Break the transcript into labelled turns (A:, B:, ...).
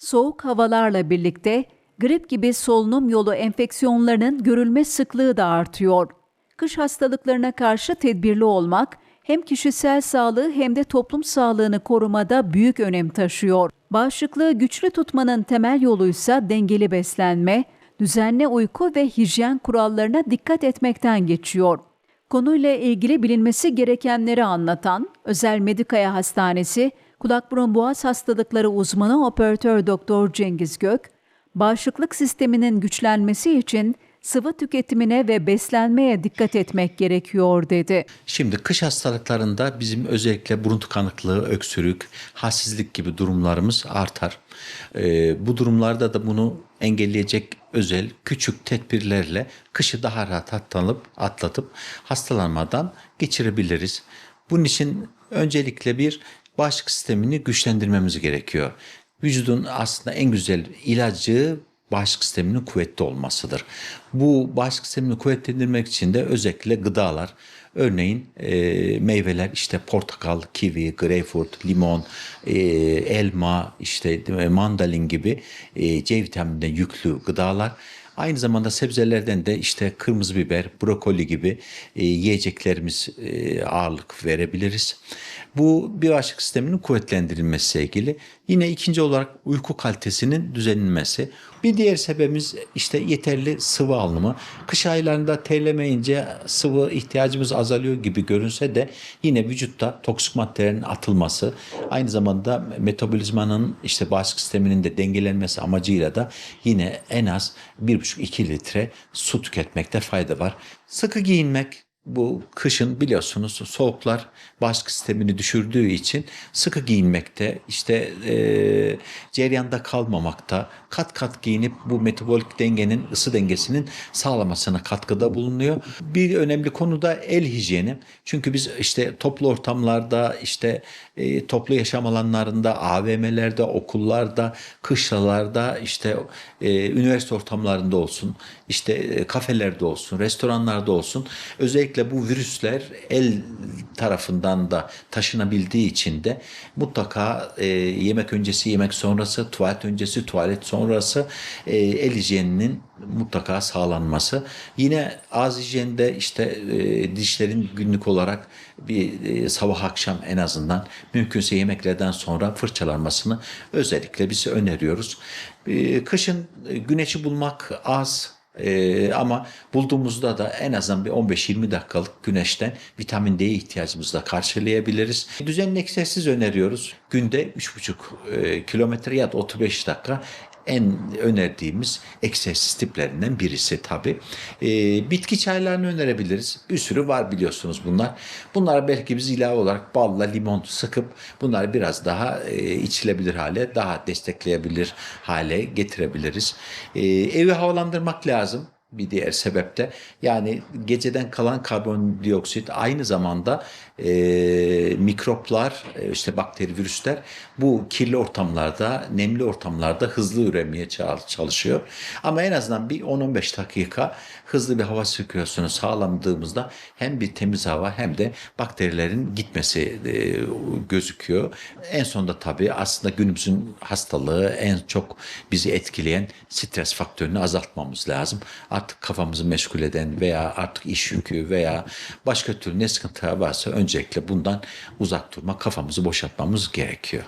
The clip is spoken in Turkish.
A: Soğuk havalarla birlikte grip gibi solunum yolu enfeksiyonlarının görülme sıklığı da artıyor. Kış hastalıklarına karşı tedbirli olmak hem kişisel sağlığı hem de toplum sağlığını korumada büyük önem taşıyor. Bağışıklığı güçlü tutmanın temel yoluysa dengeli beslenme, düzenli uyku ve hijyen kurallarına dikkat etmekten geçiyor. Konuyla ilgili bilinmesi gerekenleri anlatan Özel Medikaya Hastanesi Kulak Burun Boğaz Hastalıkları uzmanı operatör doktor Cengiz Gök, bağışıklık sisteminin güçlenmesi için sıvı tüketimine ve beslenmeye dikkat etmek gerekiyor dedi.
B: Şimdi kış hastalıklarında bizim özellikle burun tıkanıklığı, öksürük, halsizlik gibi durumlarımız artar. Ee, bu durumlarda da bunu engelleyecek özel küçük tedbirlerle kışı daha rahat atlanıp, atlatıp hastalanmadan geçirebiliriz. Bunun için öncelikle bir bağışıklık sistemini güçlendirmemiz gerekiyor. Vücudun aslında en güzel ilacı bağışıklık sisteminin kuvvetli olmasıdır. Bu bağışıklık sistemini kuvvetlendirmek için de özellikle gıdalar, örneğin e, meyveler işte portakal, kivi, greyfurt, limon, e, elma, işte mandalin gibi e, C vitaminine yüklü gıdalar. Aynı zamanda sebzelerden de işte kırmızı biber, brokoli gibi e, yiyeceklerimiz e, ağırlık verebiliriz. Bu bir bağışıklık sisteminin kuvvetlendirilmesiyle ilgili. Yine ikinci olarak uyku kalitesinin düzenlenmesi. Bir diğer sebebimiz işte yeterli sıvı alımı. Kış aylarında terlemeyince sıvı ihtiyacımız azalıyor gibi görünse de yine vücutta toksik maddelerin atılması, aynı zamanda metabolizmanın işte bağışıklık sisteminin de dengelenmesi amacıyla da yine en az 1,5-2 litre su tüketmekte fayda var. Sıkı giyinmek, bu kışın biliyorsunuz soğuklar bağışıklık sistemini düşürdüğü için sıkı giyinmekte, işte e, ceryanda kalmamakta, kat kat giyinip bu metabolik dengenin, ısı dengesinin sağlamasına katkıda bulunuyor. Bir önemli konu da el hijyeni. Çünkü biz işte toplu ortamlarda, işte e, toplu yaşam alanlarında, AVM'lerde, okullarda, kışlalarda, işte e, üniversite ortamlarında olsun, işte e, kafelerde olsun, restoranlarda olsun. Özellikle bu virüsler el tarafından da taşınabildiği için de mutlaka e, yemek öncesi, yemek sonrası, tuvalet öncesi, tuvalet sonrası e, el hijyeninin mutlaka sağlanması. Yine ağız hijyeninde işte e, dişlerin günlük olarak bir e, sabah akşam en azından mümkünse yemeklerden sonra fırçalanmasını özellikle biz öneriyoruz. E, kışın güneşi bulmak az ee, ama bulduğumuzda da en azından bir 15-20 dakikalık güneşten vitamin D ihtiyacımızı da karşılayabiliriz. Düzenli egzersiz öneriyoruz. Günde 3,5 e, kilometre ya da 35 dakika en önerdiğimiz egzersiz tiplerinden birisi tabi. Ee, bitki çaylarını önerebiliriz. Bir sürü var biliyorsunuz bunlar. Bunlara belki biz ilave olarak balla limon sıkıp bunları biraz daha e, içilebilir hale, daha destekleyebilir hale getirebiliriz. Ee, evi havalandırmak lazım bir diğer sebep de yani geceden kalan karbondioksit aynı zamanda e, mikroplar e, işte bakteri virüsler bu kirli ortamlarda nemli ortamlarda hızlı üremeye çalışıyor. Ama en azından bir 10-15 dakika hızlı bir hava sirkülasyonu sağlandığımızda hem bir temiz hava hem de bakterilerin gitmesi e, gözüküyor. En sonunda tabii aslında günümüzün hastalığı en çok bizi etkileyen stres faktörünü azaltmamız lazım artık kafamızı meşgul eden veya artık iş yükü veya başka türlü ne sıkıntılar varsa öncelikle bundan uzak durmak, kafamızı boşaltmamız gerekiyor.